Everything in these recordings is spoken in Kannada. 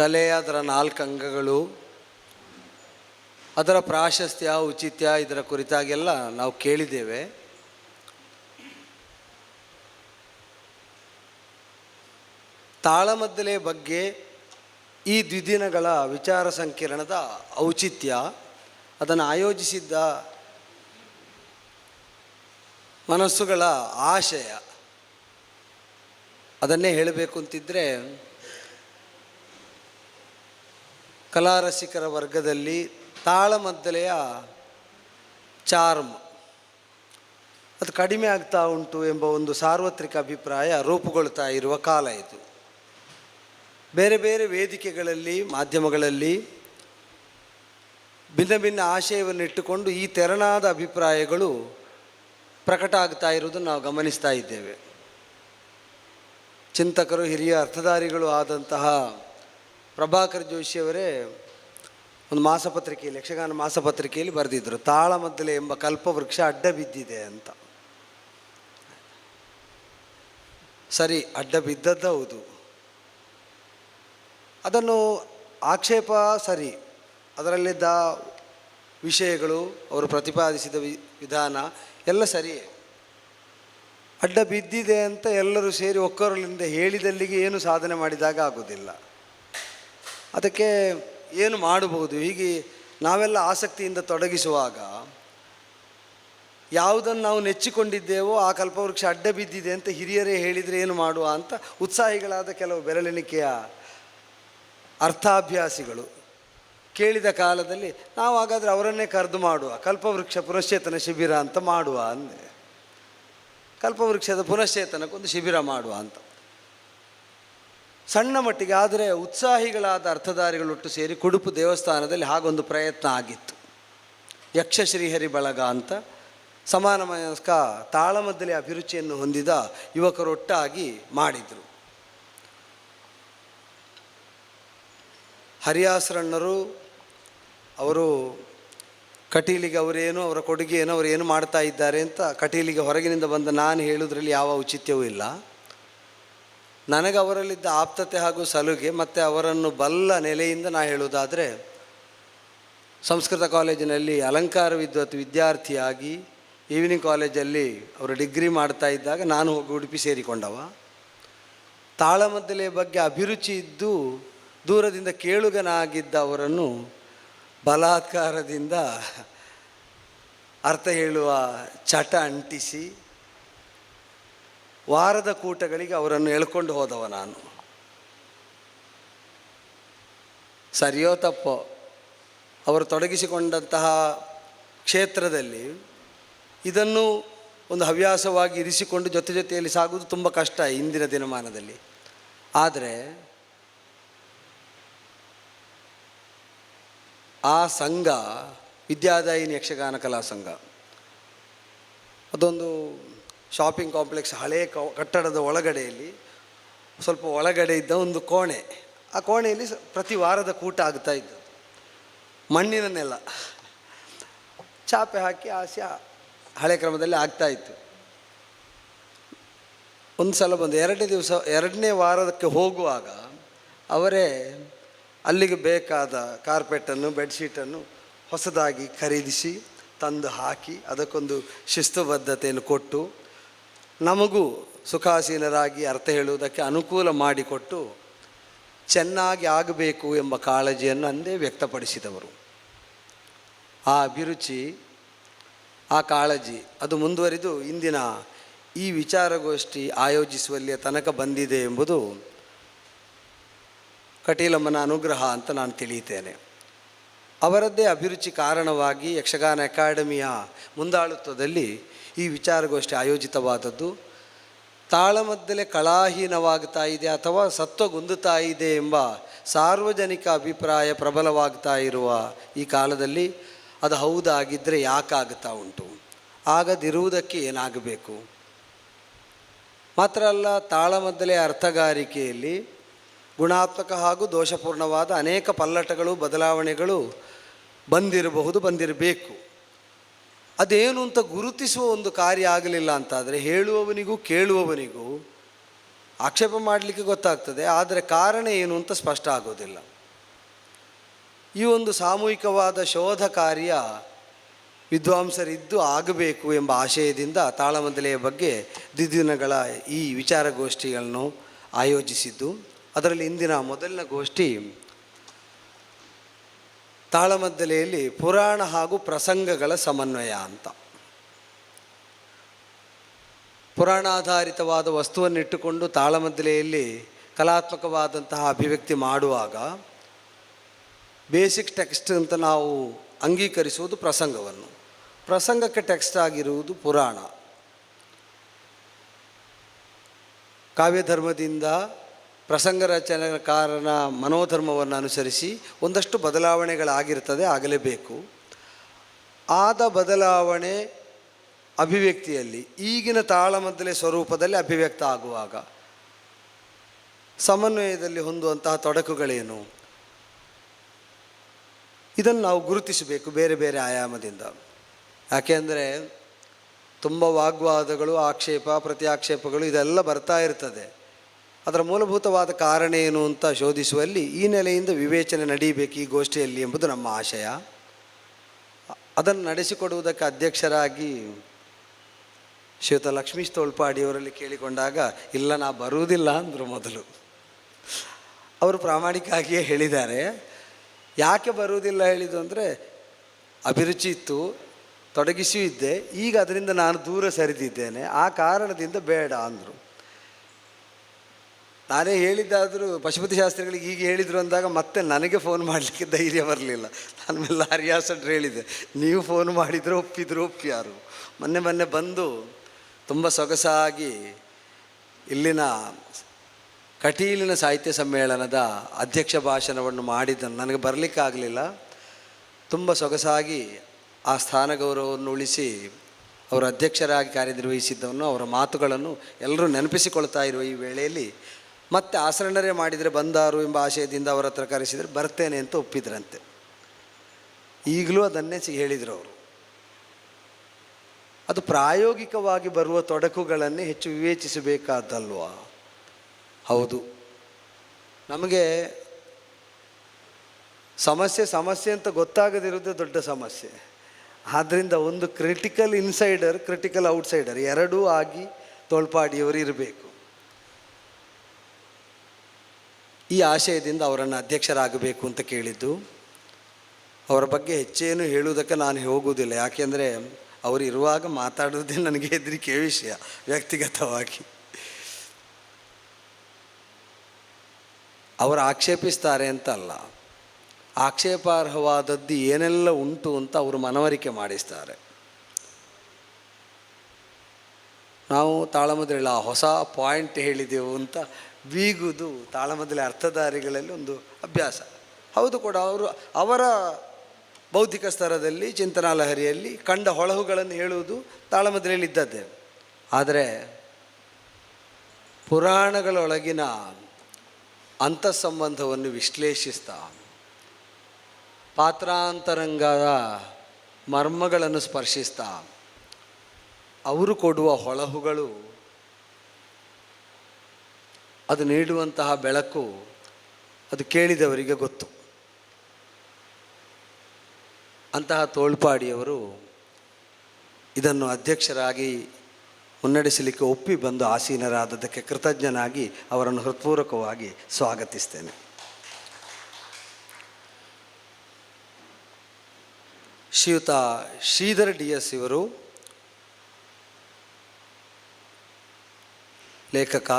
ಕಲೆ, ಅದರ ನಾಲ್ಕು ಅಂಗಗಳು, ಅದರ ಪ್ರಾಶಸ್ತ್ಯ, ಔಚಿತ್ಯ ಇದರ ಕುರಿತಾಗೆಲ್ಲ ನಾವು ಕೇಳಿದ್ದೇವೆ. ತಾಳಮದ್ದಲೆ ಬಗ್ಗೆ ಈ ದ್ವಿದಿನಗಳ ವಿಚಾರ ಸಂಕಿರಣದ ಔಚಿತ್ಯ, ಅದನ್ನು ಆಯೋಜಿಸಿದ್ದ ಮನಸ್ಸುಗಳ ಆಶಯ. ಅದನ್ನೇ ಹೇಳಬೇಕು ಅಂತಿದ್ದರೆ ಕಲಾರಸಿಕರ ವರ್ಗದಲ್ಲಿ ತಾಳಮದ್ದಲೆಯ ಚಾರ್ಮ್. ಅದು ಕಡಿಮೆ ಆಗ್ತಾ ಉಂಟು ಎಂಬ ಒಂದು ಸಾರ್ವತ್ರಿಕ ಅಭಿಪ್ರಾಯ ರೂಪುಗೊಳ್ತಾ ಇರುವ ಕಾಲ ಇದು. ಬೇರೆ ಬೇರೆ ವೇದಿಕೆಗಳಲ್ಲಿ, ಮಾಧ್ಯಮಗಳಲ್ಲಿ ಭಿನ್ನ ಭಿನ್ನ ಆಶಯವನ್ನು ಇಟ್ಟುಕೊಂಡು ಈ ತೆರನಾದ ಅಭಿಪ್ರಾಯಗಳು ಪ್ರಕಟ ಆಗ್ತಾ ಇರುವುದನ್ನು ನಾವು ಗಮನಿಸ್ತಾ ಇದ್ದೇವೆ. ಚಿಂತಕರು, ಹಿರಿಯ ಅರ್ಥಧಾರಿಗಳು ಆದಂತಹ ಪ್ರಭಾಕರ್ ಜೋಶಿಯವರೇ ಒಂದು ಮಾಸಪತ್ರಿಕೆಯಲ್ಲಿ, ಯಕ್ಷಗಾನ ಮಾಸಪತ್ರಿಕೆಯಲ್ಲಿ ಬರೆದಿದ್ದರು ತಾಳಮದ್ದಲೆ ಎಂಬ ಕಲ್ಪವೃಕ್ಷ ಅಡ್ಡ ಬಿದ್ದಿದೆ ಅಂತ. ಸರಿ, ಅಡ್ಡ ಬಿದ್ದದ್ದು ಹೌದು. ಅದನ್ನು ಆಕ್ಷೇಪ ಸರಿ. ಅದರಲ್ಲಿದ್ದ ವಿಷಯಗಳು, ಅವರು ಪ್ರತಿಪಾದಿಸಿದ ವಿಧಾನ ಎಲ್ಲ ಸರಿಯೇ ಅಡ್ಡ ಬಿದ್ದಿದೆ ಅಂತ ಎಲ್ಲರೂ ಸೇರಿ ಒಕ್ಕರಲ್ಲಿಂದ ಹೇಳಿದಲ್ಲಿಗೆ ಏನು ಸಾಧನೆ ಮಾಡಿದಾಗ ಆಗೋದಿಲ್ಲ. ಅದಕ್ಕೆ ಏನು ಮಾಡಬಹುದು? ಹೀಗೆ ನಾವೆಲ್ಲ ಆಸಕ್ತಿಯಿಂದ ತೊಡಗಿಸುವಾಗ ಯಾವುದನ್ನು ನಾವು ನೆಚ್ಚಿಕೊಂಡಿದ್ದೇವೋ ಆ ಕಲ್ಪವೃಕ್ಷ ಅಡ್ಡ ಬಿದ್ದಿದೆ ಅಂತ ಹಿರಿಯರೇ ಹೇಳಿದರೆ ಏನು ಮಾಡುವ ಅಂತ ಉತ್ಸಾಹಿಗಳಾದ ಕೆಲವು ಬೆರಳೆಣಿಕೆಯ ಅರ್ಥಾಭ್ಯಾಸಿಗಳು ಕೇಳಿದ ಕಾಲದಲ್ಲಿ ನಾವು ಹಾಗಾದರೆ ಅವರನ್ನೇ ಕರೆದು ಮಾಡುವ, ಕಲ್ಪವೃಕ್ಷ ಪುನಶ್ಚೇತನ ಶಿಬಿರ ಅಂತ ಮಾಡುವ ಅಂದೆ. ಕಲ್ಪವೃಕ್ಷದ ಪುನಶ್ಚೇತನಕ್ಕೊಂದು ಶಿಬಿರ ಮಾಡುವ ಅಂತ. ಸಣ್ಣ ಮಟ್ಟಿಗೆ, ಆದರೆ ಉತ್ಸಾಹಿಗಳಾದ ಅರ್ಥಧಾರಿಗಳೊಟ್ಟು ಸೇರಿ ಕುಡುಪು ದೇವಸ್ಥಾನದಲ್ಲಿ ಹಾಗೊಂದು ಪ್ರಯತ್ನ ಆಗಿತ್ತು. ಯಕ್ಷ ಶ್ರೀಹರಿ ಬಳಗ ಅಂತ ಸಮಾನ ಮನಸ್ಕ ತಾಳಮದ್ದಲೆ ಅಭಿರುಚಿಯನ್ನು ಹೊಂದಿದ ಯುವಕರೊಟ್ಟಾಗಿ ಮಾಡಿದರು. ಹರಿಯಾಸರಣ್ಣರು, ಅವರು ಕಟೀಲಿಗೆ ಅವರೇನು, ಅವರ ಕೊಡುಗೆ ಏನು ಅವರು ಏನು ಮಾಡ್ತಾ ಇದ್ದಾರೆ ಅಂತ ಕಟೀಲಿಗೆ ಹೊರಗಿನಿಂದ ಬಂದ ನಾನು ಹೇಳುವುದರಲ್ಲಿ ಯಾವ ಔಚಿತ್ಯವೂ ಇಲ್ಲ. ನನಗೆ ಅವರಲ್ಲಿದ್ದ ಆಪ್ತತೆ ಹಾಗೂ ಸಲುಗೆ ಮತ್ತು ಅವರನ್ನು ಬಲ್ಲ ನೆಲೆಯಿಂದ ನಾ ಹೇಳುವುದಾದರೆ, ಸಂಸ್ಕೃತ ಕಾಲೇಜಿನಲ್ಲಿ ಅಲಂಕಾರ ವಿದ್ವತ್ ವಿದ್ಯಾರ್ಥಿಯಾಗಿ ಈವ್ನಿಂಗ್ ಕಾಲೇಜಲ್ಲಿ ಅವರು ಡಿಗ್ರಿ ಮಾಡ್ತಾ ಇದ್ದಾಗ ನಾನು ಹೋಗಿ ಉಡುಪಿ ಸೇರಿಕೊಂಡವ. ತಾಳಮದ್ದಲೆಯ ಬಗ್ಗೆ ಅಭಿರುಚಿ ಇದ್ದು ದೂರದಿಂದ ಕೇಳುಗನಾಗಿದ್ದ ಅವರನ್ನು ಬಲಾತ್ಕಾರದಿಂದ ಅರ್ಥ ಹೇಳುವ ಚಟ ಅಂಟಿಸಿ ವಾರದ ಕೂಟಗಳಿಗೆ ಅವರನ್ನು ಎಳ್ಕೊಂಡು ಹೋದವ ನಾನು. ಸರಿಯೋ ತಪ್ಪೋ? ಅವರು ತೊಡಗಿಸಿಕೊಂಡಂತಹ ಕ್ಷೇತ್ರದಲ್ಲಿ ಇದನ್ನು ಒಂದು ಹವ್ಯಾಸವಾಗಿ ಇರಿಸಿಕೊಂಡು ಜೊತೆ ಜೊತೆಯಲ್ಲಿ ಸಾಗುವುದು ತುಂಬ ಕಷ್ಟ ಇಂದಿನ ದಿನಮಾನದಲ್ಲಿ. ಆದರೆ ಆ ಸಂಘ ವಿದ್ಯಾದಾಯಿನಿ ಯಕ್ಷಗಾನ ಕಲಾ ಸಂಘ, ಅದೊಂದು ಶಾಪಿಂಗ್ ಕಾಂಪ್ಲೆಕ್ಸ್ ಹಳೆಯ ಕ- ಕಟ್ಟಡದ ಒಳಗಡೆಯಲ್ಲಿ ಸ್ವಲ್ಪ ಒಳಗಡೆ ಇದ್ದ ಒಂದು ಕೋಣೆ. ಆ ಕೋಣೆಯಲ್ಲಿ ಪ್ರತಿ ವಾರದ ಕೂಟ ಆಗ್ತಾ ಇತ್ತು ಮಣ್ಣಿನ ನೆಲ ಚಾಪೆ ಹಾಕಿ ಆಸೆ ಹಳೆ ಕ್ರಮದಲ್ಲಿ ಆಗ್ತಾ ಇತ್ತು. ಒಂದು ಸಲ ಬಂದು ಎರಡನೇ ದಿವಸ, ಎರಡನೇ ವಾರಕ್ಕೆ ಹೋಗುವಾಗ ಅವರೇ ಅಲ್ಲಿಗೆ ಬೇಕಾದ ಕಾರ್ಪೆಟನ್ನು, ಬೆಡ್ಶೀಟನ್ನು ಹೊಸದಾಗಿ ಖರೀದಿಸಿ ತಂದು ಹಾಕಿ ಅದಕ್ಕೊಂದು ಶಿಸ್ತುಬದ್ಧತೆಯನ್ನು ಕೊಟ್ಟು ನಮಗೂ ಸುಖಾಸೀನರಾಗಿ ಅರ್ಥ ಹೇಳುವುದಕ್ಕೆ ಅನುಕೂಲ ಮಾಡಿಕೊಟ್ಟು ಚೆನ್ನಾಗಿ ಆಗಬೇಕು ಎಂಬ ಕಾಳಜಿಯನ್ನು ಅಂದೇ ವ್ಯಕ್ತಪಡಿಸಿದವರು. ಆ ಅಭಿರುಚಿ, ಆ ಕಾಳಜಿ, ಅದು ಮುಂದುವರಿದು ಇಂದಿನ ಈ ವಿಚಾರಗೋಷ್ಠಿ ಆಯೋಜಿಸುವಲ್ಲಿಯ ತನಕ ಬಂದಿದೆ ಎಂಬುದು ಕಟೀಲಮ್ಮನ ಅನುಗ್ರಹ ಅಂತ ನಾನು ತಿಳಿಯುತ್ತೇನೆ. ಅವರದ್ದೇ ಅಭಿರುಚಿ ಕಾರಣವಾಗಿ ಯಕ್ಷಗಾನ ಅಕಾಡೆಮಿಯ ಮುಂದಾಳುತ್ವದಲ್ಲಿ ಈ ವಿಚಾರಗೋಷ್ಠಿ ಆಯೋಜಿತವಾದದ್ದು. ತಾಳಮದ್ದಲೆ ಕಳಾಹೀನವಾಗ್ತಾ ಇದೆ ಅಥವಾ ಸತ್ವಗುಂದುತ್ತಾ ಇದೆ ಎಂಬ ಸಾರ್ವಜನಿಕ ಅಭಿಪ್ರಾಯ ಪ್ರಬಲವಾಗ್ತಾ ಇರುವ ಈ ಕಾಲದಲ್ಲಿ ಅದು ಹೌದಾಗಿದ್ದರೆ ಯಾಕಾಗ್ತಾ ಉಂಟು? ಆಗದಿರುವುದಕ್ಕೆ ಏನಾಗಬೇಕು? ಮಾತ್ರ ಅಲ್ಲ, ತಾಳಮದ್ದಲೆ ಅರ್ಥಗಾರಿಕೆಯಲ್ಲಿ ಗುಣಾತ್ಮಕ ಹಾಗೂ ದೋಷಪೂರ್ಣವಾದ ಅನೇಕ ಪಲ್ಲಟಗಳು, ಬದಲಾವಣೆಗಳು ಬಂದಿರಬಹುದು, ಬಂದಿರಬೇಕು. ಅದೇನು ಅಂತ ಗುರುತಿಸುವ ಒಂದು ಕಾರ್ಯ ಆಗಲಿಲ್ಲ ಅಂತಾದರೆ ಹೇಳುವವನಿಗೂ ಕೇಳುವವನಿಗೂ ಆಕ್ಷೇಪ ಮಾಡಲಿಕ್ಕೆ ಗೊತ್ತಾಗ್ತದೆ, ಆದರೆ ಕಾರಣ ಏನು ಅಂತ ಸ್ಪಷ್ಟ ಆಗೋದಿಲ್ಲ. ಈ ಒಂದು ಸಾಮೂಹಿಕವಾದ ಶೋಧ ಕಾರ್ಯ ವಿದ್ವಾಂಸರಿದ್ದು ಆಗಬೇಕು ಎಂಬ ಆಶಯದಿಂದ ತಾಳಮದಲೆಯ ಬಗ್ಗೆ ದ್ವಿದಿನಗಳ ಈ ವಿಚಾರಗೋಷ್ಠಿಗಳನ್ನು ಆಯೋಜಿಸಿದ್ದು. ಅದರಲ್ಲಿ ಇಂದಿನ ಮೊದಲಿನ ಗೋಷ್ಠಿ ತಾಳಮದ್ದಲೆಯಲ್ಲಿ ಪುರಾಣ ಹಾಗೂ ಪ್ರಸಂಗಗಳ ಸಮನ್ವಯ ಅಂತ. ಪುರಾಣಾಧಾರಿತವಾದ ವಸ್ತುವನ್ನಿಟ್ಟುಕೊಂಡು ತಾಳಮದ್ದಲೆಯಲ್ಲಿ ಕಲಾತ್ಮಕವಾದಂತಹ ಅಭಿವ್ಯಕ್ತಿ ಮಾಡುವಾಗ ಬೇಸಿಕ್ ಟೆಕ್ಸ್ಟ್ ಅಂತ ನಾವು ಅಂಗೀಕರಿಸುವುದು ಪ್ರಸಂಗವನ್ನು. ಪ್ರಸಂಗಕ್ಕೆ ಟೆಕ್ಸ್ಟ್ ಆಗಿರುವುದು ಪುರಾಣ. ಕಾವ್ಯಧರ್ಮದಿಂದ ಪ್ರಸಂಗ ರಚನೆಕಾರನ ಮನೋಧರ್ಮವನ್ನು ಅನುಸರಿಸಿ ಒಂದಷ್ಟು ಬದಲಾವಣೆಗಳಾಗಿರ್ತದೆ, ಆಗಲೇಬೇಕು. ಆದ ಬದಲಾವಣೆ ಅಭಿವ್ಯಕ್ತಿಯಲ್ಲಿ, ಈಗಿನ ತಾಳಮದ್ದಲೆ ಸ್ವರೂಪದಲ್ಲಿ ಅಭಿವ್ಯಕ್ತ ಆಗುವಾಗ. ಸಮನ್ವಯದಲ್ಲಿ ಹೊಂದುವಂತಹ ತೊಡಕುಗಳೇನು? ಇದನ್ನು ನಾವು ಗುರುತಿಸಬೇಕು ಬೇರೆ ಬೇರೆ ಆಯಾಮದಿಂದ. ಯಾಕೆಂದರೆ ತುಂಬ ವಾಗ್ವಾದಗಳು, ಆಕ್ಷೇಪ, ಪ್ರತ್ಯಾಕ್ಷೇಪಗಳು ಇದೆಲ್ಲ ಬರ್ತಾ ಇರ್ತದೆ. ಅದರ ಮೂಲಭೂತವಾದ ಕಾರಣ ಏನು ಅಂತ ಶೋಧಿಸುವಲ್ಲಿ ಈ ನೆಲೆಯಿಂದ ವಿವೇಚನೆ ನಡೀಬೇಕು ಈ ಗೋಷ್ಠಿಯಲ್ಲಿ ಎಂಬುದು ನಮ್ಮ ಆಶಯ. ಅದನ್ನು ನಡೆಸಿಕೊಡುವುದಕ್ಕೆ ಅಧ್ಯಕ್ಷರಾಗಿ ಶ್ರೀಯುತ ಲಕ್ಷ್ಮೀಶ್ ತೋಳ್ಪಾಡಿಯವರಲ್ಲಿ ಕೇಳಿಕೊಂಡಾಗ, ಇಲ್ಲ ನಾ ಬರುವುದಿಲ್ಲ ಅಂದರು ಮೊದಲು. ಅವರು ಪ್ರಾಮಾಣಿಕವಾಗಿಯೇ ಹೇಳಿದ್ದಾರೆ. ಯಾಕೆ ಬರುವುದಿಲ್ಲ ಹೇಳಿದ್ದು ಅಂದರೆ, ಅಭಿರುಚಿ ಇತ್ತು, ತೊಡಗಿಸಿಯೂ ಇದ್ದೆ. ಈಗ ಅದರಿಂದ ನಾನು ದೂರ ಸರಿದಿದ್ದೇನೆ. ಆ ಕಾರಣದಿಂದ ಬೇಡ ಅಂದರು. ನಾನೇ ಹೇಳಿದ್ದಾದರೂ ಪಶುಪತಿ ಶಾಸ್ತ್ರಿಗಳಿಗೆ ಹೀಗೆ ಹೇಳಿದರು ಅಂದಾಗ ಮತ್ತೆ ನನಗೆ ಫೋನ್ ಮಾಡಲಿಕ್ಕೆ ಧೈರ್ಯ ಬರಲಿಲ್ಲ. ನಾನು ಮೇಲೆ ಹರಿಯಾಸಟ್ರು ಹೇಳಿದೆ ನೀವು ಫೋನ್ ಮಾಡಿದರೆ ಒಪ್ಪಿದ್ರು ಒಪ್ಪಿಯಾರು ಮೊನ್ನೆ ಮೊನ್ನೆ ಬಂದು ತುಂಬ ಸೊಗಸಾಗಿ ಇಲ್ಲಿನ ಕಟೀಲಿನ ಸಾಹಿತ್ಯ ಸಮ್ಮೇಳನದ ಅಧ್ಯಕ್ಷ ಭಾಷಣವನ್ನು ಮಾಡಿದ್ದನ್ನು ನನಗೆ ಬರಲಿಕ್ಕಾಗಲಿಲ್ಲ. ತುಂಬ ಸೊಗಸಾಗಿ ಆ ಸ್ಥಾನ ಗೌರವವನ್ನು ಉಳಿಸಿ ಅವರು ಅಧ್ಯಕ್ಷರಾಗಿ ಕಾರ್ಯನಿರ್ವಹಿಸಿದ್ದವನ್ನು ಅವರ ಮಾತುಗಳನ್ನು ಎಲ್ಲರೂ ನೆನಪಿಸಿಕೊಳ್ತಾ ಇರುವ ಈ ವೇಳೆಯಲ್ಲಿ ಮತ್ತೆ ಆಸರಣರೇ ಮಾಡಿದರೆ ಬಂದಾರು ಎಂಬ ಆಶಯದಿಂದ ಅವರ ಹತ್ರ ಕರೆಸಿದರೆ ಬರ್ತೇನೆ ಅಂತ ಒಪ್ಪಿದ್ರಂತೆ. ಈಗಲೂ ಅದನ್ನೇ ಹೇಳಿದರು ಅವರು. ಅದು ಪ್ರಾಯೋಗಿಕವಾಗಿ ಬರುವ ತೊಡಕುಗಳನ್ನೇ ಹೆಚ್ಚು ವಿವೇಚಿಸಬೇಕಾದಲ್ವಾ? ಹೌದು. ನಮಗೆ ಸಮಸ್ಯೆ ಸಮಸ್ಯೆ ಅಂತ ಗೊತ್ತಾಗದಿರೋದೇ ದೊಡ್ಡ ಸಮಸ್ಯೆ. ಆದ್ದರಿಂದ ಒಂದು ಕ್ರಿಟಿಕಲ್ ಇನ್ಸೈಡರ್ ಕ್ರಿಟಿಕಲ್ ಔಟ್ಸೈಡರ್ ಎರಡೂ ಆಗಿ ತೋಳ್ಪಾಡಿಯವರು ಇರಬೇಕು. ಈ ಆಶಯದಿಂದ ಅವರನ್ನು ಅಧ್ಯಕ್ಷರಾಗಬೇಕು ಅಂತ ಕೇಳಿದ್ದು. ಅವರ ಬಗ್ಗೆ ಹೆಚ್ಚೇನು ಹೇಳುವುದಕ್ಕೆ ನಾನು ಹೋಗುವುದಿಲ್ಲ. ಯಾಕೆಂದರೆ ಅವರು ಇರುವಾಗ ಮಾತಾಡೋದೇ ನನಗೆ ಹೆದರಿಕೆ ವಿಷಯ, ವ್ಯಕ್ತಿಗತವಾಗಿ. ಅವರು ಆಕ್ಷೇಪಿಸ್ತಾರೆ ಅಂತ ಅಲ್ಲ ಆಕ್ಷೇಪಾರ್ಹವಾದದ್ದು ಏನೆಲ್ಲ ಉಂಟು ಅಂತ ಅವರು ಮನವರಿಕೆ ಮಾಡಿಸ್ತಾರೆ. ನಾವು ತಾಳಮದ್ರಿಲ್ಲ ಹೊಸ ಪಾಯಿಂಟ್ ಹೇಳಿದೆವು ಅಂತ ಬೀಗುದು ತಾಳಮದಲ್ಲಿ ಅರ್ಥಧಾರಿಗಳಲ್ಲಿ ಒಂದು ಅಭ್ಯಾಸ. ಹೌದು ಕೂಡ ಅವರು ಅವರ ಬೌದ್ಧಿಕ ಸ್ತರದಲ್ಲಿ, ಚಿಂತನಾಲಹರಿಯಲ್ಲಿ ಕಂಡ ಹೊಳಹುಗಳನ್ನು ಹೇಳುವುದು ತಾಳಮದ್ರೆಯಲ್ಲಿ ಇದ್ದದ್ದೇ. ಆದರೆ ಪುರಾಣಗಳೊಳಗಿನ ಅಂತಸ್ಸಂಬಂಧವನ್ನು ವಿಶ್ಲೇಷಿಸ್ತಾ ಪಾತ್ರಾಂತರಂಗದ ಮರ್ಮಗಳನ್ನು ಸ್ಪರ್ಶಿಸ್ತಾ ಅವರು ಕೊಡುವ ಹೊಳಹುಗಳು ಅದು ನೀಡುವಂತಹ ಬೆಳಕು ಅದು ಕೇಳಿದವರಿಗೆ ಗೊತ್ತು. ಅಂತಹ ತೋಳ್ಪಾಡಿಯವರು ಇದನ್ನು ಅಧ್ಯಕ್ಷರಾಗಿ ಮುನ್ನಡೆಸಲಿಕ್ಕೆ ಒಪ್ಪಿ ಬಂದು ಆಸೀನರಾದದ್ದಕ್ಕೆ ಕೃತಜ್ಞನಾಗಿ ಅವರನ್ನು ಹೃತ್ಪೂರ್ವಕವಾಗಿ ಸ್ವಾಗತಿಸ್ತೇನೆ. ಶ್ರೀಯುತ ಶ್ರೀಧರ್ ಡಿ ಎಸ್ ಇವರು ಲೇಖಕ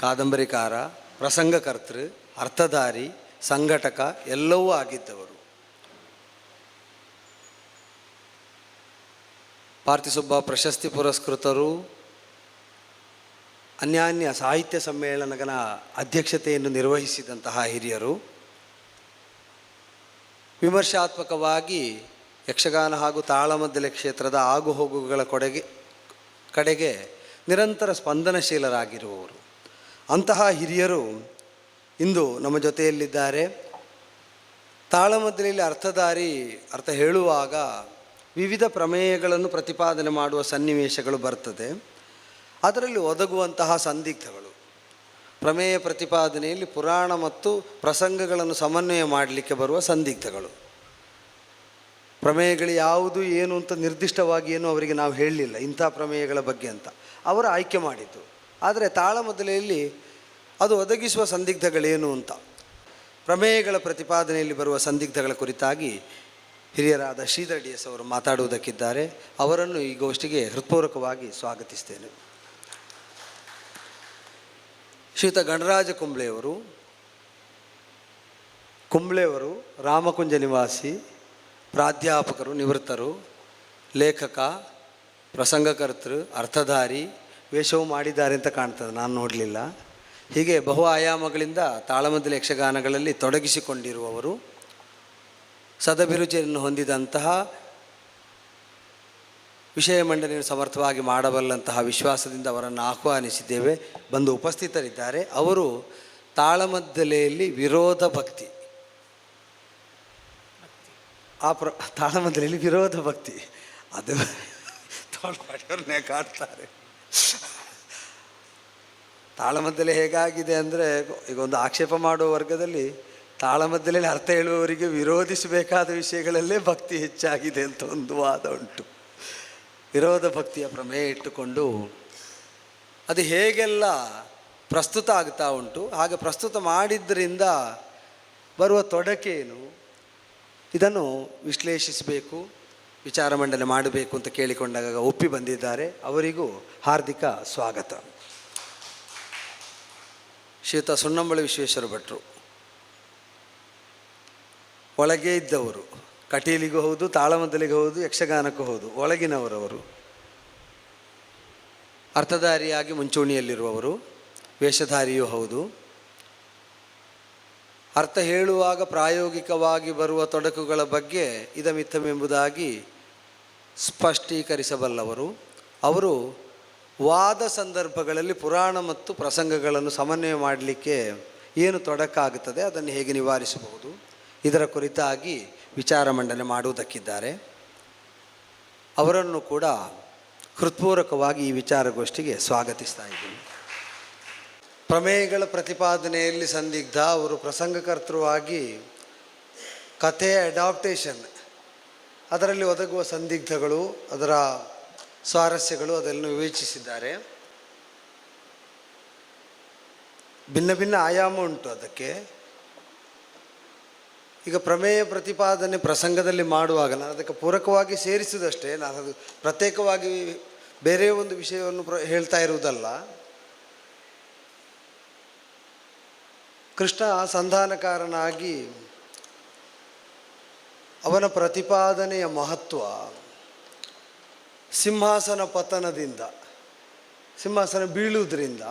ಕಾದಂಬರಿಕಾರ, ಪ್ರಸಂಗಕರ್ತೃ, ಅರ್ಥಧಾರಿ, ಸಂಘಟಕ ಎಲ್ಲವೂ ಆಗಿದ್ದವರು. ಪಾರ್ಥಿಸುಬ್ಬ ಪ್ರಶಸ್ತಿ ಪುರಸ್ಕೃತರು, ಅನ್ಯಾನ್ಯ ಸಾಹಿತ್ಯ ಸಮ್ಮೇಳನಗಳ ಅಧ್ಯಕ್ಷತೆಯನ್ನು ನಿರ್ವಹಿಸಿದಂತಹ ಹಿರಿಯರು, ವಿಮರ್ಶಾತ್ಮಕವಾಗಿ ಯಕ್ಷಗಾನ ಹಾಗೂ ತಾಳಮದ್ದಲೆ ಕ್ಷೇತ್ರದ ಆಗುಹೋಗುಗಳ ಕೊಡೆಗೆ, ಕಡೆಗೆ ನಿರಂತರ ಸ್ಪಂದನಶೀಲರಾಗಿರುವವರು. ಅಂತಹ ಹಿರಿಯರು ಇಂದು ನಮ್ಮ ಜೊತೆಯಲ್ಲಿದ್ದಾರೆ. ತಾಳಮದ್ದಲೆಯಲ್ಲಿ ಅರ್ಥಧಾರಿ ಅರ್ಥ ಹೇಳುವಾಗ ವಿವಿಧ ಪ್ರಮೇಯಗಳನ್ನು ಪ್ರತಿಪಾದನೆ ಮಾಡುವ ಸನ್ನಿವೇಶಗಳು ಬರ್ತದೆ. ಅದರಲ್ಲಿ ಒದಗುವಂತಹ ಸಂದಿಗ್ಧಗಳು. ಪ್ರಮೇಯ ಪ್ರತಿಪಾದನೆಯಲ್ಲಿ ಪುರಾಣ ಮತ್ತು ಪ್ರಸಂಗಗಳನ್ನು ಸಮನ್ವಯ ಮಾಡಲಿಕ್ಕೆ ಬರುವ ಸಂದಿಗ್ಧಗಳು. ಪ್ರಮೇಯಗಳು ಯಾವುದು, ಏನು ಅಂತ ನಿರ್ದಿಷ್ಟವಾಗಿ ಏನು ಅವರಿಗೆ ನಾವು ಹೇಳಲಿಲ್ಲ ಇಂಥ ಪ್ರಮೇಯಗಳ ಬಗ್ಗೆ ಅಂತ. ಅವರು ಆಯ್ಕೆ ಮಾಡಿದ್ದು. ಆದರೆ ತಾಳಮದ್ದಲೆಯಲ್ಲಿ ಅದು ಒದಗಿಸುವ ಸಂದಿಗ್ಧಗಳೇನು ಅಂತ. ಪ್ರಮೇಯಗಳ ಪ್ರತಿಪಾದನೆಯಲ್ಲಿ ಬರುವ ಸಂದಿಗ್ಧಗಳ ಕುರಿತಾಗಿ ಹಿರಿಯರಾದ ಶ್ರೀಧರ್ ಡಿ ಎಸ್ ಅವರು ಮಾತಾಡುವುದಕ್ಕಿದ್ದಾರೆ. ಅವರನ್ನು ಈ ಗೋಷ್ಠಿಗೆ ಹೃತ್ಪೂರ್ವಕವಾಗಿ ಸ್ವಾಗತಿಸ್ತೇನೆ. ಶ್ರೀತ ಗಣರಾಜ ಕುಂಬ್ಳೆಯವರು ಕುಂಬ್ಳೆಯವರು ರಾಮಕುಂಜ ನಿವಾಸಿ, ಪ್ರಾಧ್ಯಾಪಕರು, ನಿವೃತ್ತರು, ಲೇಖಕ, ಪ್ರಸಂಗಕರ್ತೃ, ಅರ್ಥಧಾರಿ ವೇಷವು ಮಾಡಿದ್ದಾರೆ ಅಂತ ಕಾಣ್ತದೆ, ನಾನು ನೋಡಲಿಲ್ಲ. ಹೀಗೆ ಬಹು ಆಯಾಮಗಳಿಂದ ತಾಳಮದ್ದಲ ಯಕ್ಷಗಾನಗಳಲ್ಲಿ ತೊಡಗಿಸಿಕೊಂಡಿರುವವರು, ಸದಭಿರುಚಿಯನ್ನು ಹೊಂದಿದಂತಹ ವಿಷಯ ಮಂಡನೆಯನ್ನು ಸಮರ್ಥವಾಗಿ ಮಾಡಬಲ್ಲಂತಹ ವಿಶ್ವಾಸದಿಂದ ಅವರನ್ನು ಆಹ್ವಾನಿಸಿದ್ದೇವೆ. ಬಂದು ಉಪಸ್ಥಿತರಿದ್ದಾರೆ. ಅವರು ತಾಳಮದ್ದಲೆಯಲ್ಲಿ ವಿರೋಧ ಭಕ್ತಿ. ಆ ಪ್ರ, ತಾಳಮದ್ದಲೆಯಲ್ಲಿ ವಿರೋಧ ಭಕ್ತಿ. ಅದು ತೋಳ್ಪಾಡಿಯವ್ರನ್ನೇ ಕಾಡ್ತಾರೆ ತಾಳಮದ್ದಲೆ ಹೇಗಾಗಿದೆ ಅಂದರೆ, ಈಗ ಒಂದು ಆಕ್ಷೇಪ ಮಾಡುವ ವರ್ಗದಲ್ಲಿ ತಾಳಮದ್ದಲೆಯಲ್ಲಿ ಅರ್ಥ ಹೇಳುವವರಿಗೆ ವಿರೋಧಿಸಬೇಕಾದ ವಿಷಯಗಳಲ್ಲೇ ಭಕ್ತಿ ಹೆಚ್ಚಾಗಿದೆ ಅಂತ ಒಂದು ವಾದ ಉಂಟು. ವಿರೋಧ ಭಕ್ತಿಯ ಪ್ರಮೇಯ ಇಟ್ಟುಕೊಂಡು ಅದು ಹೇಗೆಲ್ಲ ಪ್ರಸ್ತುತ ಆಗ್ತಾ ಉಂಟು, ಹಾಗೆ ಪ್ರಸ್ತುತ ಮಾಡಿದ್ದರಿಂದ ಬರುವ ತೊಡಕೇನು, ಇದನ್ನು ವಿಶ್ಲೇಷಿಸಬೇಕು. ವಿಚಾರ ಮಂಡನೆ ಮಾಡಬೇಕು ಅಂತ ಕೇಳಿಕೊಂಡಾಗ ಒಪ್ಪಿ ಬಂದಿದ್ದಾರೆ. ಅವರಿಗೂ ಹಾರ್ದಿಕ ಸ್ವಾಗತ. ಶ್ರೀಯುತ ಸುಣ್ಣಂಬಳಿ ವಿಶ್ವೇಶ್ವರ ಭಟ್ರು. ಒಳಗೆ ಇದ್ದವರು, ಕಟೀಲಿಗೂ ಹೌದು, ತಾಳಮದ್ದಲಿಗೂ ಹೌದು, ಯಕ್ಷಗಾನಕ್ಕೂ ಹೌದು, ಒಳಗಿನವರವರು, ಅರ್ಥಧಾರಿಯಾಗಿ ಮುಂಚೂಣಿಯಲ್ಲಿರುವವರು, ವೇಷಧಾರಿಯೂ ಹೌದು. ಅರ್ಥ ಹೇಳುವಾಗ ಪ್ರಾಯೋಗಿಕವಾಗಿ ಬರುವ ತೊಡಕುಗಳ ಬಗ್ಗೆ ಇದಮಿತ್ತಮೆಂಬುದಾಗಿ ಸ್ಪಷ್ಟೀಕರಿಸಬಲ್ಲವರು. ಅವರು ವಾದ ಸಂದರ್ಭಗಳಲ್ಲಿ ಪುರಾಣ ಮತ್ತು ಪ್ರಸಂಗಗಳನ್ನು ಸಮನ್ವಯ ಮಾಡಲಿಕ್ಕೆ ಏನು ತೊಡಕಾಗುತ್ತದೆ ಅದನ್ನು ಹೇಗೆ ನಿವಾರಿಸಬಹುದು? ಇದರ ಕುರಿತಾಗಿ ವಿಚಾರ ಮಂಡನೆ ಮಾಡುವುದಕ್ಕಿದ್ದಾರೆ. ಅವರನ್ನು ಕೂಡ ಹೃತ್ಪೂರ್ವಕವಾಗಿ ಈ ವಿಚಾರಗೋಷ್ಠಿಗೆ ಸ್ವಾಗತಿಸ್ತಾ ಇದ್ದೀನಿ. ಪ್ರಮೇಯಗಳ ಪ್ರತಿಪಾದನೆಯಲ್ಲಿ ಸಂದಿಗ್ಧ ಅವರು ಪ್ರಸಂಗಕರ್ತೃವಾಗಿ ಕಥೆಯ ಅಡಾಪ್ಟೇಷನ್ ಅದರಲ್ಲಿ ಒದಗುವ ಸಂದಿಗ್ಧಗಳು, ಅದರ ಸ್ವಾರಸ್ಯಗಳು ಅದನ್ನು ವಿವೇಚಿಸಿದ್ದಾರೆ. ಭಿನ್ನ ಭಿನ್ನ ಆಯಾಮ ಉಂಟು ಅದಕ್ಕೆ. ಈಗ ಪ್ರಮೇಯ ಪ್ರತಿಪಾದನೆ ಪ್ರಸಂಗದಲ್ಲಿ ಮಾಡುವಾಗ ನಾನು ಅದಕ್ಕೆ ಪೂರಕವಾಗಿ ಸೇರಿಸಿದಷ್ಟೇ, ನಾನು ಅದು ಪ್ರತ್ಯೇಕವಾಗಿ ಬೇರೆ ಒಂದು ವಿಷಯವನ್ನು ಪ್ರ, ಹೇಳ್ತಾ ಇರುವುದಲ್ಲ. ಕೃಷ್ಣ ಸಂಧಾನಕಾರನಾಗಿ ಅವನ ಪ್ರತಿಪಾದನೆಯ ಮಹತ್ವ ಸಿಂಹಾಸನ ಪತನದಿಂದ, ಸಿಂಹಾಸನ ಬೀಳುವುದರಿಂದ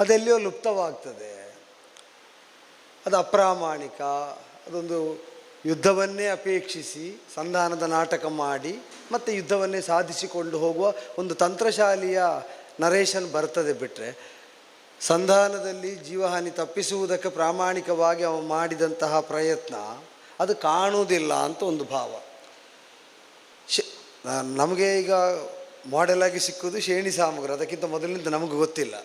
ಅದೆಲ್ಲಿಯೋ ಲುಪ್ತವಾಗ್ತದೆ. ಅದು ಅಪ್ರಾಮಾಣಿಕ, ಅದೊಂದು ಯುದ್ಧವನ್ನೇ ಅಪೇಕ್ಷಿಸಿ ಸಂಧಾನದ ನಾಟಕ ಮಾಡಿ ಮತ್ತು ಯುದ್ಧವನ್ನೇ ಸಾಧಿಸಿಕೊಂಡು ಹೋಗುವ ಒಂದು ತಂತ್ರಶಾಲಿಯ ನರೇಶನ್ ಬರ್ತದೆ ಬಿಟ್ಟರೆ ಸಂಧಾನದಲ್ಲಿ ಜೀವಹಾನಿ ತಪ್ಪಿಸುವುದಕ್ಕೆ ಪ್ರಾಮಾಣಿಕವಾಗಿ ಅವನು ಮಾಡಿದಂತಹ ಪ್ರಯತ್ನ ಅದು ಕಾಣುವುದಿಲ್ಲ ಅಂತ ಒಂದು ಭಾವ. ನಮಗೆ ಈಗ ಮಾಡೆಲಾಗಿ ಆಗಿ ಸಿಕ್ಕುವುದು ಶೇಣಿ ಸಾಮಗ್ರಿ. ಅದಕ್ಕಿಂತ ಮೊದಲಿನಿಂದ ನಮಗೆ ಗೊತ್ತಿಲ್ಲ.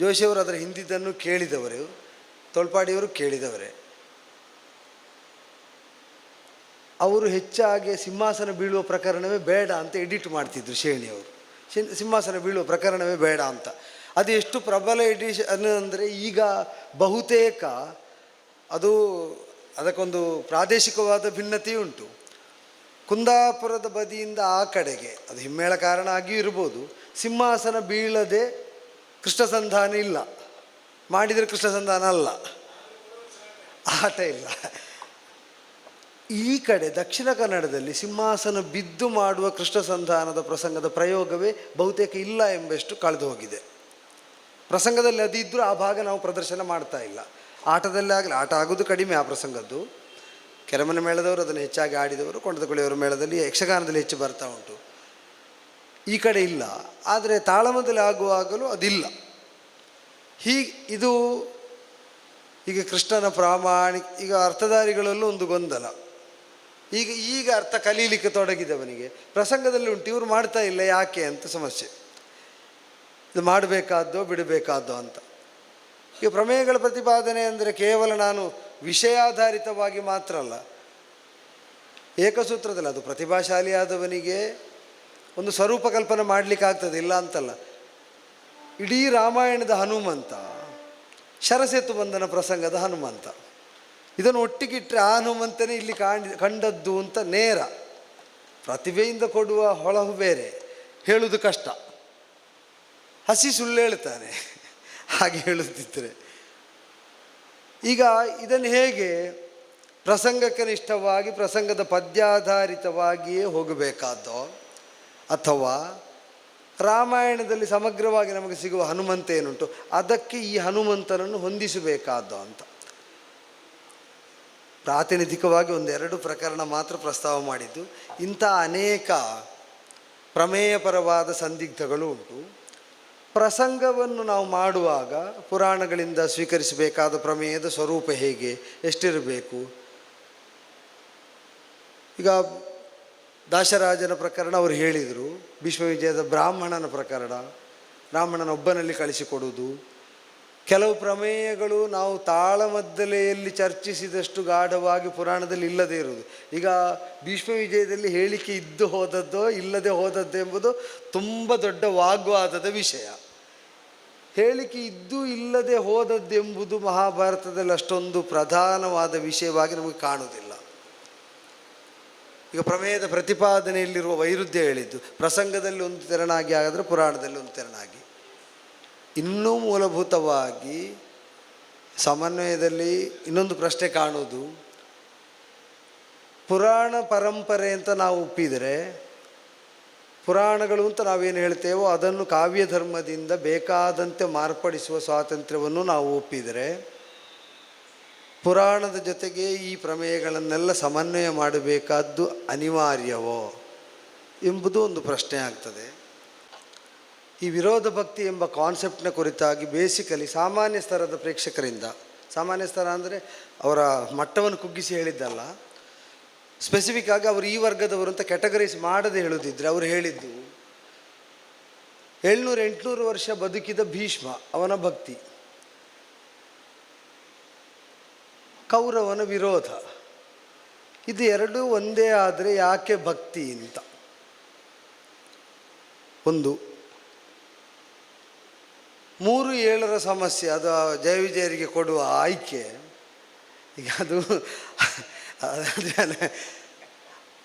ಜೋಶಿಯವರು ಅದರ ಹಿಂದಿದ್ದನ್ನು ಕೇಳಿದವರು, ತೊಳ್ಪಾಡಿಯವರು ಕೇಳಿದವರೇ. ಅವರು ಹೆಚ್ಚಾಗಿ ಸಿಂಹಾಸನ ಬೀಳುವ ಪ್ರಕರಣವೇ ಬೇಡ ಅಂತ ಎಡಿಟ್ ಮಾಡ್ತಿದ್ರು ಶ್ರೇಣಿಯವರು ಸಿಂಹಾಸನ ಬೀಳುವ ಪ್ರಕರಣವೇ ಬೇಡ ಅಂತ. ಅದು ಎಷ್ಟು ಪ್ರಬಲ ಎಡಿಷನ್ ಅಂದರೆ ಈಗ ಬಹುತೇಕ ಅದು ಅದಕ್ಕೊಂದು ಪ್ರಾದೇಶಿಕವಾದ ಭಿನ್ನತೆ ಉಂಟು. ಕುಂದಾಪುರದ ಬದಿಯಿಂದ ಆ ಕಡೆಗೆ, ಅದು ಹಿಮ್ಮೇಳ ಕಾರಣ ಆಗಿಯೂ ಇರ್ಬೋದು, ಸಿಂಹಾಸನ ಬೀಳದೆ ಕೃಷ್ಣ ಸಂಧಾನ ಇಲ್ಲ. ಮಾಡಿದರೆ ಕೃಷ್ಣ ಸಂಧಾನ ಅಲ್ಲ. ಆಟ ಇಲ್ಲ. ಈ ಕಡೆ ದಕ್ಷಿಣ ಕನ್ನಡದಲ್ಲಿ ಸಿಂಹಾಸನ ಬಿದ್ದು ಮಾಡುವ ಕೃಷ್ಣ ಸಂಧಾನದ ಪ್ರಸಂಗದ ಪ್ರಯೋಗವೇ ಬಹುತೇಕ ಇಲ್ಲ ಎಂಬಷ್ಟು ಕಳೆದು ಹೋಗಿದೆ ಪ್ರಸಂಗದಲ್ಲಿ ಅದಿದ್ದರೂ ಆ ಭಾಗ ನಾವು ಪ್ರದರ್ಶನ ಮಾಡ್ತಾ ಇಲ್ಲ. ಆಟದಲ್ಲಿ ಆಗಲಿ ಆಟ ಆಗೋದು ಕಡಿಮೆ ಆ ಪ್ರಸಂಗದ್ದು. ಕೆರಮನ ಮೇಳದವರು ಅದನ್ನು ಹೆಚ್ಚಾಗಿ ಆಡಿದವರು ಕೊಂಡದಕೊಳ್ಳಿಯವರ ಮೇಳದಲ್ಲಿ ಯಕ್ಷಗಾನದಲ್ಲಿ ಹೆಚ್ಚು ಬರ್ತಾ ಉಂಟು. ಈ ಕಡೆ ಇಲ್ಲ. ಆದರೆ ತಾಳಮದಲ್ಲಿ ಆಗುವಾಗಲೂ ಅದಿಲ್ಲ. ಹೀಗೆ ಇದು ಈಗ ಕೃಷ್ಣನ ಪ್ರಾಮಾಣಿಕ, ಈಗ ಅರ್ಥಧಾರಿಗಳಲ್ಲೂ ಒಂದು ಗೊಂದಲ. ಈಗ ಈಗ ಅರ್ಥ ಕಲೀಲಿಕ್ಕೆ ತೊಡಗಿದವನಿಗೆ. ಪ್ರಸಂಗದಲ್ಲಿ ಉಂಟು, ಇವರು ಮಾಡ್ತಾ ಇಲ್ಲ ಯಾಕೆ ಅಂತ ಸಮಸ್ಯೆ. ಇದು ಮಾಡಬೇಕಾದ್ದೋ, ಬಿಡಬೇಕಾದ್ದೋ ಅಂತ. ಈಗ ಪ್ರಮೇಯಗಳ ಪ್ರತಿಪಾದನೆ ಅಂದರೆ ಕೇವಲ ನಾನು ವಿಷಯಾಧಾರಿತವಾಗಿ ಮಾತ್ರ ಅಲ್ಲ. ಏಕಸೂತ್ರದಲ್ಲಿ, ಅದು ಪ್ರತಿಭಾಶಾಲಿಯಾದವನಿಗೆ ಒಂದು ಸ್ವರೂಪ ಕಲ್ಪನೆ ಮಾಡಲಿಕ್ಕೆ ಆಗ್ತದೆ, ಇಲ್ಲ ಅಂತಲ್ಲ. ಇಡೀ ರಾಮಾಯಣದ ಹನುಮಂತ, ಶರಸೇತು ಬಂಧನ ಪ್ರಸಂಗದ ಹನುಮಂತ. ಇದನ್ನು ಒಟ್ಟಿಗಿಟ್ಟರೆ ಆ ಹನುಮಂತನೇ ಇಲ್ಲಿ ಕಾಣ್, ಕಂಡದ್ದು ಅಂತ ನೇರ. ಪ್ರತಿಭೆಯಿಂದ ಕೊಡುವ ಹೊಳಹು ಬೇರೆ ಹೇಳುವುದು ಕಷ್ಟ. ಹಸಿ ಸುಳ್ಳು ಹೇಳ್ತಾನೆ. ಹಾಗೆ ಹೇಳುತ್ತಿದ್ದರೆ. ಈಗ ಇದನ್ನು ಹೇಗೆ ಪ್ರಸಂಗಕ್ಕೆ ನಿಷ್ಠವಾಗಿ ಪ್ರಸಂಗದ ಪದ್ಯಾಧಾರಿತವಾಗಿಯೇ ಹೋಗಬೇಕಾದೋ, ಅಥವಾ ರಾಮಾಯಣದಲ್ಲಿ ಸಮಗ್ರವಾಗಿ ನಮಗೆ ಸಿಗುವ ಹನುಮಂತ ಏನುಂಟು, ಅದಕ್ಕೆ ಈ ಹನುಮಂತನನ್ನು ಹೊಂದಿಸಬೇಕಾದೋ ಅಂತ. ಪ್ರಾತಿನಿಧಿಕವಾಗಿ ಒಂದೆರಡು ಪ್ರಕರಣ ಮಾತ್ರ ಪ್ರಸ್ತಾವ ಮಾಡಿದ್ದು. ಇಂಥ ಅನೇಕ ಪ್ರಮೇಯಪರವಾದ ಸಂದಿಗ್ಧಗಳು ಉಂಟು. ಪ್ರಸಂಗವನ್ನು ನಾವು ಮಾಡುವಾಗ ಪುರಾಣಗಳಿಂದ ಸ್ವೀಕರಿಸಬೇಕಾದ ಪ್ರಮೇಯದ ಸ್ವರೂಪ ಹೇಗೆ, ಎಷ್ಟಿರಬೇಕು? ಈಗ ದಾಸರಾಜನ ಪ್ರಕರಣ ಅವರು ಹೇಳಿದರು, ವಿಶ್ವವಿಜಯದ ಬ್ರಾಹ್ಮಣನ ಪ್ರಕರಣ ಬ್ರಾಹ್ಮಣನ ಒಬ್ಬನಲ್ಲಿ ಕಳಿಸಿಕೊಡುವುದು. ಕೆಲವು ಪ್ರಮೇಯಗಳು ನಾವು ತಾಳಮದ್ದಲೆಯಲ್ಲಿ ಚರ್ಚಿಸಿದಷ್ಟು ಗಾಢವಾಗಿ ಪುರಾಣದಲ್ಲಿ ಇಲ್ಲದೇ ಇರುವುದು. ಈಗ ಭೀಷ್ಮ ವಿಜಯದಲ್ಲಿ ಹೇಳಿಕೆ ಇದ್ದು ಹೋದದ್ದೋ ಇಲ್ಲದೆ ಹೋದದ್ದು ಎಂಬುದು ತುಂಬ ದೊಡ್ಡ ವಾಗ್ವಾದದ ವಿಷಯ. ಹೇಳಿಕೆ ಇದ್ದು ಇಲ್ಲದೆ ಹೋದದ್ದೆಂಬುದು ಮಹಾಭಾರತದಲ್ಲಿ ಅಷ್ಟೊಂದು ಪ್ರಧಾನವಾದ ವಿಷಯವಾಗಿ ನಮಗೆ ಕಾಣುವುದಿಲ್ಲ. ಈಗ ಪ್ರಮೇಯದ ಪ್ರತಿಪಾದನೆಯಲ್ಲಿರುವ ವೈರುಧ್ಯ ಹೇಳಿದ್ದು, ಪ್ರಸಂಗದಲ್ಲಿ ಒಂದು ತೆರನಾಗಿ ಆಗಿದ್ರೆ ಪುರಾಣದಲ್ಲಿ ಒಂದು ತೆರನಾಗಿ. ಇನ್ನೂ ಮೂಲಭೂತವಾಗಿ ಸಮನ್ವಯದಲ್ಲಿ ಇನ್ನೊಂದು ಪ್ರಶ್ನೆ ಕಾಣುವುದು. ಪುರಾಣ ಪರಂಪರೆ ಅಂತ ನಾವು ಒಪ್ಪಿದರೆ, ಪುರಾಣಗಳು ಅಂತ ನಾವೇನು ಹೇಳ್ತೇವೋ ಅದನ್ನು ಕಾವ್ಯ ಧರ್ಮದಿಂದ ಬೇಕಾದಂತೆ ಮಾರ್ಪಡಿಸುವ ಸ್ವಾತಂತ್ರ್ಯವನ್ನು ನಾವು ಒಪ್ಪಿದರೆ, ಪುರಾಣದ ಜೊತೆಗೆ ಈ ಪ್ರಮೇಯಗಳನ್ನೆಲ್ಲ ಸಮನ್ವಯ ಮಾಡಬೇಕಾದ್ದು ಅನಿವಾರ್ಯವೋ ಎಂಬುದು ಒಂದು ಪ್ರಶ್ನೆ ಆಗ್ತದೆ. ಈ ವಿರೋಧ ಭಕ್ತಿ ಎಂಬ ಕಾನ್ಸೆಪ್ಟ್ನ ಕುರಿತಾಗಿ ಬೇಸಿಕಲಿ ಸಾಮಾನ್ಯ ಸ್ತರದ ಪ್ರೇಕ್ಷಕರಿಂದ, ಸಾಮಾನ್ಯ ಸ್ತರ ಅಂದರೆ ಅವರ ಮಟ್ಟವನ್ನು ಕುಗ್ಗಿಸಿ ಹೇಳಿದ್ದಲ್ಲ ಸ್ಪೆಸಿಫಿಕ್ ಆಗಿ ಅವರು ಈ ವರ್ಗದವರು ಅಂತ ಕ್ಯಾಟಗರೈಸ್ ಮಾಡದೆ ಹೇಳುದಿದ್ರೆ ಅವರು ಹೇಳಿದ್ದು, ಏಳ್ನೂರು ಎಂಟುನೂರು ವರ್ಷ ಬದುಕಿದ ಭೀಷ್ಮ, ಅವನ ಭಕ್ತಿ. ಕೌರವನ ವಿರೋಧ. ಇದು ಎರಡೂ ಒಂದೇ ಆದರೆ ಯಾಕೆ ಭಕ್ತಿ ಅಂತ. ಒಂದು ಮೂರು ಏಳರ ಸಮಸ್ಯೆ, ಅದು ಜಯವಿಜಯರಿಗೆ ಕೊಡುವ ಆಯ್ಕೆ. ಈಗ ಅದು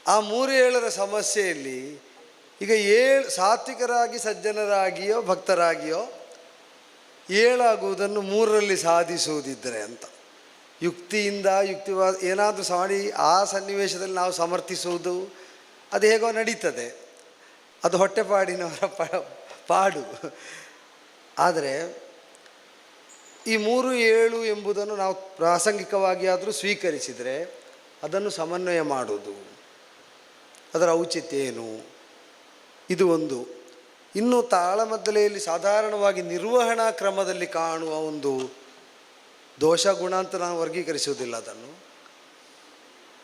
ಆ ಮೂರು ಏಳರ ಸಮಸ್ಯೆಯಲ್ಲಿ ಈಗ ಏಳು ಸಾತ್ವಿಕರಾಗಿ ಸಜ್ಜನರಾಗಿಯೋ, ಭಕ್ತರಾಗಿಯೋ, ಏಳಾಗುವುದನ್ನು ಮೂರರಲ್ಲಿ ಸಾಧಿಸುವುದಿದ್ದರೆ ಅಂತ. ಯುಕ್ತಿಯಿಂದ ಯುಕ್ತಿವಾದ ಏನಾದರೂ ಸಾಡಿ ಆ ಸನ್ನಿವೇಶದಲ್ಲಿ ನಾವು ಸಮರ್ಥಿಸುವುದು, ಅದು ಹೇಗೋ ನಡೀತದೆ. ಅದು ಹೊಟ್ಟೆಪಾಡಿನವರ ಪಾಡು. ಆದರೆ ಈ ಮೂರು ಏಳು ಎಂಬುದನ್ನು ನಾವು ಪ್ರಾಸಂಗಿಕವಾಗಿ ಆದರೂ ಸ್ವೀಕರಿಸಿದರೆ ಅದನ್ನು ಸಮನ್ವಯ ಮಾಡುವುದು. ಅದರ ಔಚಿತ್ಯ ಏನು? ಇದು ಒಂದು. ಇನ್ನು ತಾಳಮದ್ದಲೆಯಲ್ಲಿ ಸಾಧಾರಣವಾಗಿ ನಿರ್ವಹಣಾ ಕ್ರಮದಲ್ಲಿ ಕಾಣುವ ಒಂದು ದೋಷ ಗುಣ ಅಂತ ನಾನು ವರ್ಗೀಕರಿಸುವುದಿಲ್ಲ ಅದನ್ನು.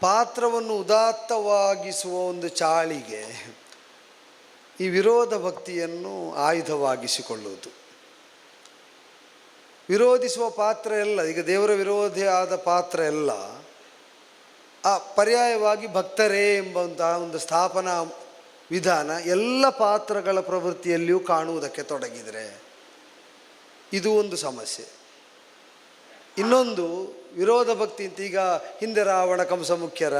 ಪಾತ್ರವನ್ನು ಉದಾತ್ತವಾಗಿಸುವ ಒಂದು ಚಾಳಿಗೆ ಈ ವಿರೋಧ ಭಕ್ತಿಯನ್ನು ಆಯುಧವಾಗಿಸಿಕೊಳ್ಳುವುದು. ವಿರೋಧಿಸುವ ಪಾತ್ರ ಎಲ್ಲ, ಈಗ ದೇವರ ವಿರೋಧಿ ಆದ ಪಾತ್ರ ಎಲ್ಲ, ಆ ಪರ್ಯಾಯವಾಗಿ ಭಕ್ತರೇ ಎಂಬಂತಹ ಒಂದು ಸ್ಥಾಪನಾ ವಿಧಾನ ಎಲ್ಲ ಪಾತ್ರಗಳ ಪ್ರವೃತ್ತಿಯಲ್ಲಿಯೂ ಕಾಣುವುದಕ್ಕೆ ತೊಡಗಿದರೆ ಇದು ಒಂದು ಸಮಸ್ಯೆ. ಇನ್ನೊಂದು, ವಿರೋಧ ಭಕ್ತಿ ಅಂತ ಈಗ ಹಿಂದೆ ರಾವಣ ಕಂಸ ಮುಖ್ಯರ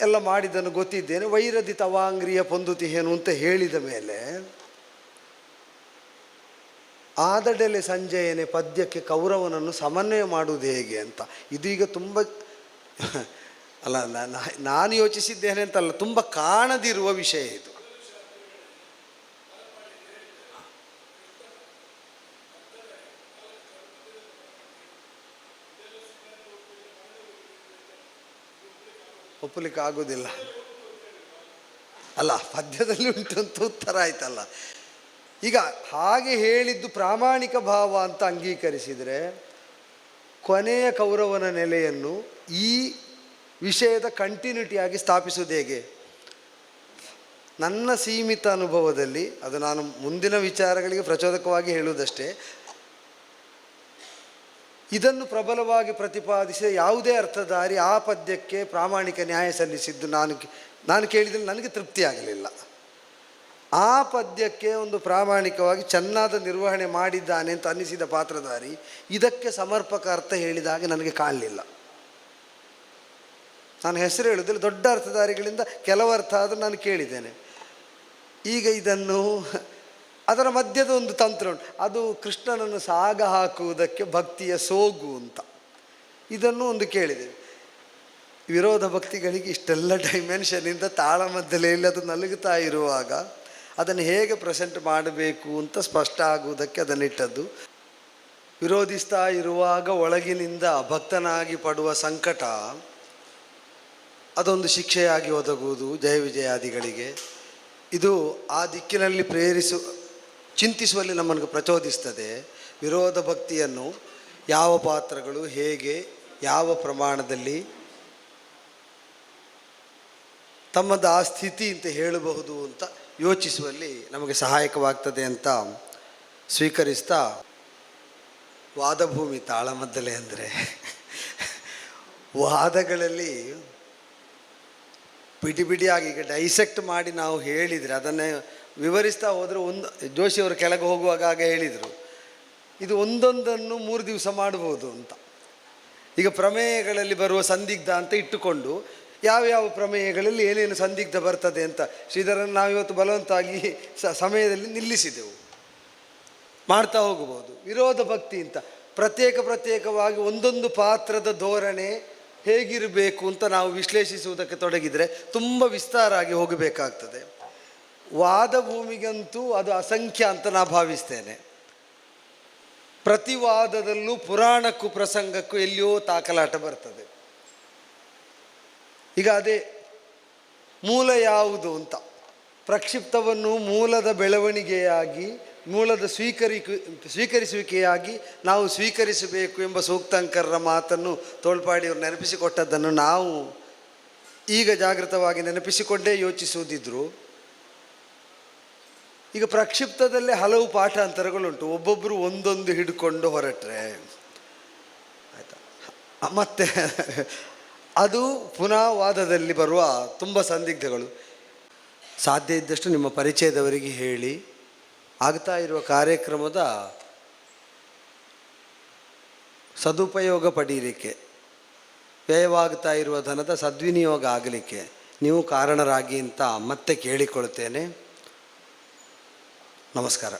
ಎಲ್ಲ ಮಾಡಿದ್ದನ್ನು ಗೊತ್ತಿದ್ದೇನೆ, ವೈರದಿ ತವಾಂಗ್ರಿಯ ಪೊಂದುತಿಹೇನು ಅಂತ ಹೇಳಿದ ಮೇಲೆ ಆದಡೆಲೆ ಸಂಜಯನೆ ಪದ್ಯಕ್ಕೆ ಕೌರವನನ್ನು ಸಮನ್ವಯ ಮಾಡುವುದು ಹೇಗೆ ಅಂತ. ಇದೀಗ ತುಂಬ ಅಲ್ಲ ನಾನು ಯೋಚಿಸಿದ್ದೇನೆ ಅಂತಲ್ಲ, ತುಂಬ ಕಾಣದಿರುವ ವಿಷಯ ಇದು. ಒಪ್ಪಲಿಕ್ಕೆ ಆಗೋದಿಲ್ಲ ಅಲ್ಲ, ಪದ್ಯದಲ್ಲಿ ಉಂಟು ಅಂತ ಉತ್ತರ ಆಯ್ತಲ್ಲ. ಈಗ ಹಾಗೆ ಹೇಳಿದ್ದು ಪ್ರಾಮಾಣಿಕ ಭಾವ ಅಂತ ಅಂಗೀಕರಿಸಿದರೆ ಕೊನೆಯ ಕೌರವನ ನೆಲೆಯನ್ನು ಈ ವಿಷಯದ ಕಂಟಿನ್ಯೂಟಿಯಾಗಿ ಸ್ಥಾಪಿಸುವುದು ಹೇಗೆ? ನನ್ನ ಸೀಮಿತ ಅನುಭವದಲ್ಲಿ, ಅದು ನಾನು ಮುಂದಿನ ವಿಚಾರಗಳಿಗೆ ಪ್ರಚೋದಕವಾಗಿ ಹೇಳುವುದಷ್ಟೇ, ಇದನ್ನು ಪ್ರಬಲವಾಗಿ ಪ್ರತಿಪಾದಿಸಿದ ಯಾವುದೇ ಅರ್ಥಧಾರಿ ಆ ಪದ್ಯಕ್ಕೆ ಪ್ರಾಮಾಣಿಕ ನ್ಯಾಯ ಸಲ್ಲಿಸಿದ್ದು ನಾನು ನಾನು ಕೇಳಿದಲ್ಲಿ ನನಗೆ ತೃಪ್ತಿ ಆಗಲಿಲ್ಲ. ಆ ಪದ್ಯಕ್ಕೆ ಒಂದು ಪ್ರಾಮಾಣಿಕವಾಗಿ ಚೆನ್ನಾದ ನಿರ್ವಹಣೆ ಮಾಡಿದ್ದಾನೆ ಅಂತ ಅನ್ನಿಸಿದ ಪಾತ್ರಧಾರಿ ಇದಕ್ಕೆ ಸಮರ್ಪಕ ಅರ್ಥ ಹೇಳಿದ ಹಾಗೆ ನನಗೆ ಕಾಣಲಿಲ್ಲ. ನಾನು ಹೆಸರು ಹೇಳುವುದಿಲ್ಲ ದೊಡ್ಡ ಅರ್ಥಧಾರಿಗಳಿಂದ ಕೆಲವು ಅರ್ಥ ಆದರೂ ನಾನು ಕೇಳಿದ್ದೇನೆ. ಈಗ ಇದನ್ನು ಅದರ ಮಧ್ಯದ ಒಂದು ತಂತ್ರ ಉಂಟು. ಅದು ಕೃಷ್ಣನನ್ನು ಸಾಗ ಹಾಕುವುದಕ್ಕೆ ಭಕ್ತಿಯ ಸೋಗು ಅಂತ. ಇದನ್ನು ಒಂದು ಕೇಳಿದ್ದೇವೆ ವಿರೋಧ ಭಕ್ತಿಗಳಿಗೆ ಇಷ್ಟೆಲ್ಲ ಡೈಮೆನ್ಷನಿಂದ ತಾಳಮದ್ದಲೆಯಲ್ಲಿ ಅದು ನಲುಗುತ್ತಾ ಇರುವಾಗ ಅದನ್ನು ಹೇಗೆ ಪ್ರೆಸೆಂಟ್ ಮಾಡಬೇಕು ಅಂತ ಸ್ಪಷ್ಟ ಆಗುವುದಕ್ಕೆ ಅದನ್ನಿಟ್ಟದ್ದು. ವಿರೋಧಿಸ್ತಾ ಇರುವಾಗ ಒಳಗಿನಿಂದ ಭಕ್ತನಾಗಿ ಪಡುವ ಸಂಕಟ, ಅದೊಂದು ಶಿಕ್ಷೆಯಾಗಿ ಒದಗುವುದು ಜಯ ವಿಜಯಾದಿಗಳಿಗೆ. ಇದು ಆ ದಿಕ್ಕಿನಲ್ಲಿ ಪ್ರೇರಿಸು, ಚಿಂತಿಸುವಲ್ಲಿ ನಮ್ಮನ್ನು ಪ್ರಚೋದಿಸ್ತದೆ. ವಿರೋಧ ಭಕ್ತಿಯನ್ನು ಯಾವ ಪಾತ್ರಗಳು, ಹೇಗೆ, ಯಾವ ಪ್ರಮಾಣದಲ್ಲಿ ತಮ್ಮದು ಆ ಸ್ಥಿತಿ ಅಂತ ಹೇಳಬಹುದು ಅಂತ ಯೋಚಿಸುವಲ್ಲಿ ನಮಗೆ ಸಹಾಯಕವಾಗ್ತದೆ ಅಂತ ಸ್ವೀಕರಿಸ್ತಾ ವಾದಭೂಮಿ ತಾಳಮದ್ದಲೆ ಅಂದರೆ ವಾದಗಳಲ್ಲಿ ಬಿಡಿ ಬಿಡಿಯಾಗಿ ಈಗ ಡೈಸೆಕ್ಟ್ ಮಾಡಿ ನಾವು ಹೇಳಿದರೆ ಅದನ್ನೇ ವಿವರಿಸ್ತಾ ಹೋದರೆ ಒಂದು ಜೋಶಿಯವರು ಕೆಳಗೆ ಹೋಗುವಾಗ ಆಗ ಹೇಳಿದರು. ಇದು ಒಂದೊಂದನ್ನು ಮೂರು ದಿವಸ ಮಾಡ್ಬೋದು ಅಂತ. ಈಗ ಪ್ರಮೇಯಗಳಲ್ಲಿ ಬರುವ ಸಂದಿಗ್ಧ ಅಂತ ಇಟ್ಟುಕೊಂಡು ಯಾವ್ಯಾವ ಪ್ರಮೇಯಗಳಲ್ಲಿ ಏನೇನು ಸಂದಿಗ್ಧ ಬರ್ತದೆ ಅಂತ ಶ್ರೀಧರನ್ನು ನಾವಿವತ್ತು ಬಲವಂತವಾಗಿ ಸ ಸಮಯದಲ್ಲಿ ನಿಲ್ಲಿಸಿದೆವು. ಮಾಡ್ತಾ ಹೋಗಬಹುದು. ವಿರೋಧ ಭಕ್ತಿ ಅಂತ ಪ್ರತ್ಯೇಕ ಪ್ರತ್ಯೇಕವಾಗಿ ಒಂದೊಂದು ಪಾತ್ರದ ಧೋರಣೆ ಹೇಗಿರಬೇಕು ಅಂತ ನಾವು ವಿಶ್ಲೇಷಿಸುವುದಕ್ಕೆ ತೊಡಗಿದರೆ ತುಂಬ ವಿಸ್ತಾರ ಆಗಿ ಹೋಗಬೇಕಾಗ್ತದೆ. ವಾದ ಭೂಮಿಗಂತೂ ಅದು ಅಸಂಖ್ಯ ಅಂತ ನಾ ಭಾವಿಸ್ತೇನೆ. ಪ್ರತಿವಾದದಲ್ಲೂ ಪುರಾಣಕ್ಕೂ ಪ್ರಸಂಗಕ್ಕೂ ಎಲ್ಲಿಯೋ ತಾಕಲಾಟ ಬರ್ತದೆ. ಈಗ ಅದೇ ಮೂಲ ಯಾವುದು ಅಂತ. ಪ್ರಕ್ಷಿಪ್ತವನ್ನು ಮೂಲದ ಬೆಳವಣಿಗೆಯಾಗಿ, ಮೂಲದ ಸ್ವೀಕರಿ ಸ್ವೀಕರಿಸುವಿಕೆಯಾಗಿ ನಾವು ಸ್ವೀಕರಿಸಬೇಕು ಎಂಬ ಸೂಕ್ತಂಕರರ ಮಾತನ್ನು ತೋಳ್ಪಾಡಿಯವರು ನೆನಪಿಸಿಕೊಟ್ಟದ್ದನ್ನು ನಾವು ಈಗ ಜಾಗೃತವಾಗಿ ನೆನಪಿಸಿಕೊಂಡೇ ಯೋಚಿಸುವುದಿದ್ರು. ಈಗ ಪ್ರಕ್ಷಿಪ್ತದಲ್ಲೇ ಹಲವು ಪಾಠಾಂತರಗಳುಂಟು. ಒಬ್ಬೊಬ್ಬರು ಒಂದೊಂದು ಹಿಡ್ಕೊಂಡು ಹೊರಟ್ರೆ. ಆಯಿತಾ? ಮತ್ತೆ ಅದು ಪುನಃ ವಾದದಲ್ಲಿ ಬರುವ ತುಂಬ ಸಂದಿಗ್ಧಗಳು. ಸಾಧ್ಯ ಇದ್ದಷ್ಟು ನಿಮ್ಮ ಪರಿಚಯದವರಿಗೆ ಹೇಳಿ, ಆಗ್ತಾ ಇರುವ ಕಾರ್ಯಕ್ರಮದ ಸದುಪಯೋಗ ಪಡೀಲಿಕ್ಕೆ, ವ್ಯಯವಾಗ್ತಾ ಇರುವ ಧನದ ಸದ್ವಿನಿಯೋಗ ಆಗಲಿಕ್ಕೆ ನೀವು ಕಾರಣರಾಗಿ ಅಂತ ಮತ್ತೆ ಕೇಳಿಕೊಳ್ತೇನೆ. ನಮಸ್ಕಾರ.